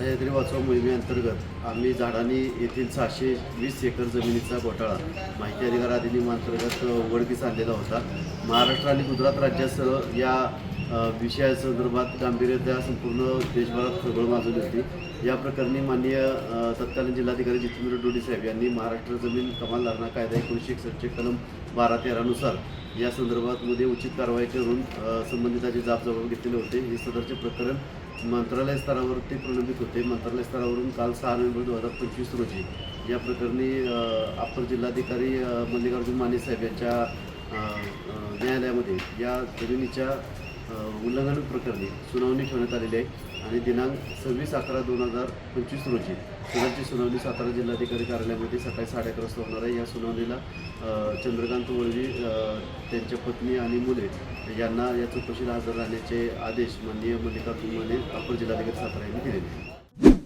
सह्याद्री वाचवा मोहिमेअंतर्गत आम्ही झाडांनी येथील सहाशे वीस एकर जमिनीचा घोटाळा माहिती अधिकार अधिनियमांतर्गत उघडकीस आणलेला होता. महाराष्ट्र आणि गुजरात राज्यासह या विषयासंदर्भात गांभीर्यता संपूर्ण देशभरात खळबळ माजवली होती. या प्रकरणी माननीय तत्कालीन जिल्हाधिकारी जितेंद्र डोडी साहेब यांनी महाराष्ट्र जमीन कमाल धारणा कायदा एकोणीसशे एकसष्टचे कलम बारा तेरानुसार या संदर्भात मध्ये उचित कारवाई करून संबंधिताची जाब जबाब घेतलेले होते. हे सदरचे प्रकरण मंत्रालय स्तरावरती प्रलंबित होते. मंत्रालय स्तरावरून काल सहा नोव्हेंबर दोन हजार पंचवीस रोजी या प्रकरणी अप्पर जिल्हाधिकारी मल्लिकार्जुन माने साहेब यांच्या न्यायालयामध्ये या जमिनीच्या उल्लंघन प्रकरणी सुनावणी ठेवण्यात आलेली आहे आणि दिनांक सव्वीस अकरा दोन हजार पंचवीस रोजी सदरची सुनावणी सातारा जिल्हाधिकारी कार्यालयामध्ये सकाळी साडे अकरा वाजता होणार आहे या सुनावणीला चंद्रकांत वळवी त्यांच्या पत्नी आणि मुले यांना या चौकशीला हजर राहण्याचे आदेश माननीय मल्लिकार्जुन माने अपर जिल्हाधिकारी सातारा यांनी दिलेले आहेत.